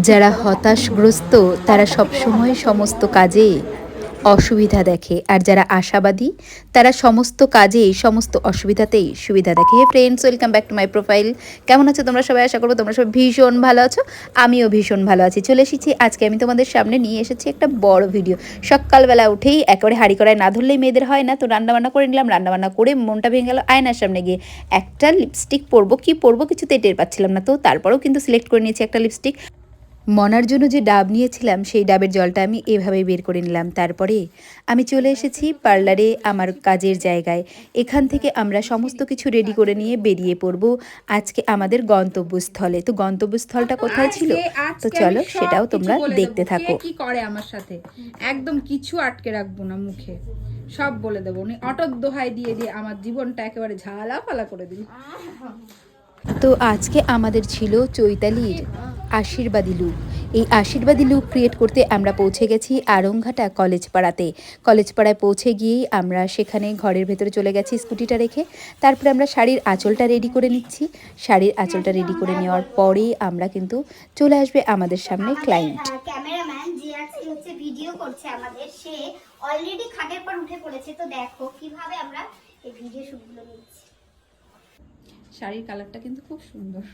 যারা হতাশগ্রস্ত তারা সবসময় সমস্ত কাজে অসুবিধা দেখে। আর যারা আশাবাদী, তারা সমস্ত কাজে সমস্ত অসুবিধাতেই সুবিধা দেখে। Hey friends welcome back to my profile কেমন আছো তোমরা? সবাই আশা করব তোমরা সবাই ভীষণ ভালো আছো। আমিও ভীষণ ভালো আছি। চলে এসেছি। আজকে আমি তোমাদের সামনে নিয়ে এসেছি একটা বড় ভিডিও সকালবেলা উঠেই একেবারে হাঁড়ি করায় না ধরলেই মেয়েদের হয় না। তো রান্নাবান্না করে নিলাম। রান্নাবান্না করে মনটা ভেঙে গেল আয়নার সামনে গিয়ে। একটা লিপস্টিক পরবো, কি পরবো কিছুতে টের পাচ্ছিলাম না। তো তারপরেও কিন্তু সিলেক্ট করে নিয়েছি একটা লিপস্টিক মনার জন্য যে ডাব নিয়েছিলাম সেই ডাবের জলটা আমি এভাবেই বের করে নিলাম। তারপরে আমি চলে এসেছি পার্লারে আমার কাজের জায়গায়। এখান থেকে আমরা সমস্ত কিছু রেডি করে নিয়ে বেরিয়ে পড়ব আজকে আমাদের গন্তব্যস্থলে। তো গন্তব্যস্থলটা কোথায় ছিল? তো চলো সেটাও তোমরা দেখতে থাকো। কি করে আমার সাথে? একদম কিছু আটকে রাখব না মুখে। সব বলে দেবো। উনি অটক দোহাই দিয়ে দিয়ে আমার জীবনটা একেবারে ঝালা ফালা করে দিল। তো আজকে আমাদের ছিল চৈতালির আশীর্বাদী লুক এই আশীর্বাদী লুক ক্রিয়েট করতে আমরা পৌঁছে গেছি আরংঘাটা কলেজ পাড়াতে কলেজ পাড়ায় পৌঁছে গিয়েই আমরা সেখানে ঘরের ভেতরে চলে গেছি স্কুটিটা রেখে। তারপরে আমরা শাড়ির আঁচলটা রেডি করে নিচ্ছি। শাড়ির আঁচলটা রেডি করে নেওয়ার পরেই আমরা কিন্তু চলে আসবে আমাদের সামনে ক্লায়েন্ট ক্যামেরাম্যান যে আজকে হচ্ছে ভিডিও করছে আমাদের। সে অলরেডি খাটের পর উঠে পড়েছে। তো দেখো কীভাবে আমরা এই ভিডিও শুটগুলো নিচ্ছি। শাড়ির কালারটা কিন্তু খুব সুন্দর।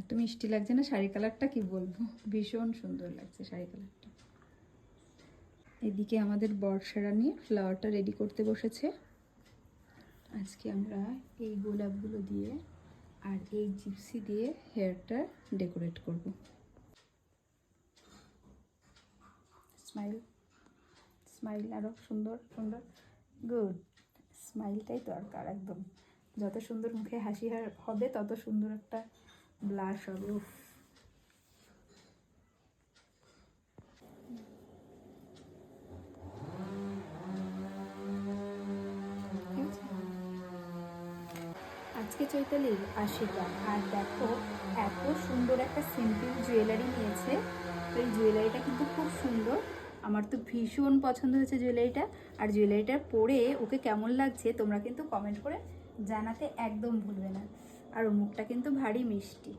এত মিষ্টি লাগছে না, শাড়ি কালারটা কি বলব? ভীষণ সুন্দর লাগছে শাড়ি কালারটা। এদিকে আমাদের বর্ষারা নিয়ে ফ্লাওয়ারটা রেডি করতে বসেছে। আজকে আমরা এই গোলাপগুলো দিয়ে আর এই জিপসি দিয়ে হেয়ারটা ডেকোরেট করব। স্মাইল স্মাইল আরও সুন্দর সুন্দর। গুড স্মাইলটাই দরকার একদম। যত সুন্দর মুখে হাসি হবে, তত সুন্দর একটা ব্লাশ হবে, উফ। আজকে চৈতালির আশীর্বাদ। আর দেখো, এত সুন্দর একটা সিম্পল জুয়েলারি নিয়েছে। তো এই জুয়েলারিটা কিন্তু খুব সুন্দর। আমার তো ভীষণ পছন্দ হয়েছে জুয়েলারিটা আর জুয়েলারিটা পরে ওকে কেমন লাগছে তোমরা কিন্তু কমেন্ট করে জানাতে একদম ভুলবে না। আর ওর মুখটা কিন্তু ভারী মিষ্টি।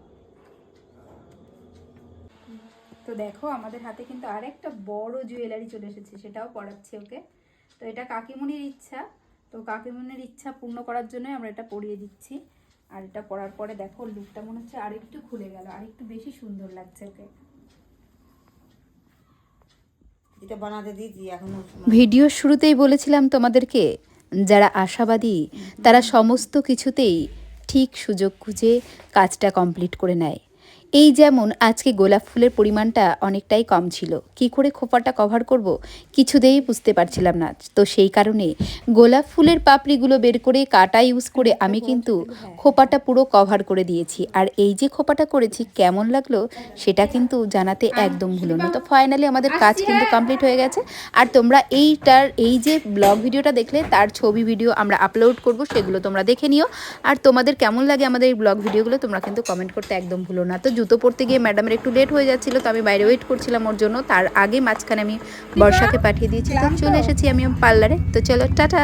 তো দেখো আমাদের হাতে কিন্তু আরেকটা বড় জুয়েলারি চলে এসেছে সেটাও পড়াচ্ছে ওকে। তো এটা কাকিমুনির ইচ্ছা। তো কাকিমুনির ইচ্ছা পূর্ণ করার জন্য আমরা এটা পরিয়ে দিচ্ছি। আর এটা পরার পরে দেখো লুকটা মনে হচ্ছে আরেকটু খুলে গেল আরেকটু বেশি সুন্দর লাগছে ওকে। এটা বানাতে দিয়েছি এখনও ভিডিওর শুরুতেই বলেছিলাম তোমাদেরকে যারা আশাবাদী তারা সমস্ত কিছুতেই ঠিক সুযোগ খুঁজে কাজটা কমপ্লিট করে নেয়। এই যেমন আজকে গোলাপ ফুলের পরিমাণটা অনেকটাই কম ছিল। কি করে খোপাটা কভার করব কিছুতেই বুঝতে পারছিলাম না। তো সেই কারণে গোলাপ ফুলের পাপড়িগুলো বের করে কাটা ইউজ করে আমি কিন্তু খোপাটা পুরো কভার করে দিয়েছি। আর এই যে খোপাটা করেছি কেমন লাগল সেটা কিন্তু জানাতে একদম ভুলো না। তো ফাইনালি আমাদের কাজ কিন্তু কমপ্লিট হয়ে গেছে। আর তোমরা এইটার, এই যে ব্লগ ভিডিওটা দেখলে তার ছবি ভিডিও আমরা আপলোড করব, সেগুলো তোমরা দেখে নিও। আর তোমাদের কেমন লাগে আমাদের এই ব্লগ ভিডিওগুলো তোমরা কিন্তু কমেন্ট করতে একদম ভুলো না। তো জুতো পরতে গিয়ে ম্যাডামের একটু লেট হয়ে যাচ্ছিল, তো আমি বাইরে ওয়েট করছিলাম ওর জন্য। তার আগে মাঝখানে আমি বর্ষাকে পাঠিয়ে দিয়েছি তো চলে এসেছি আমি পার্লারে। তো চলো, টাটা!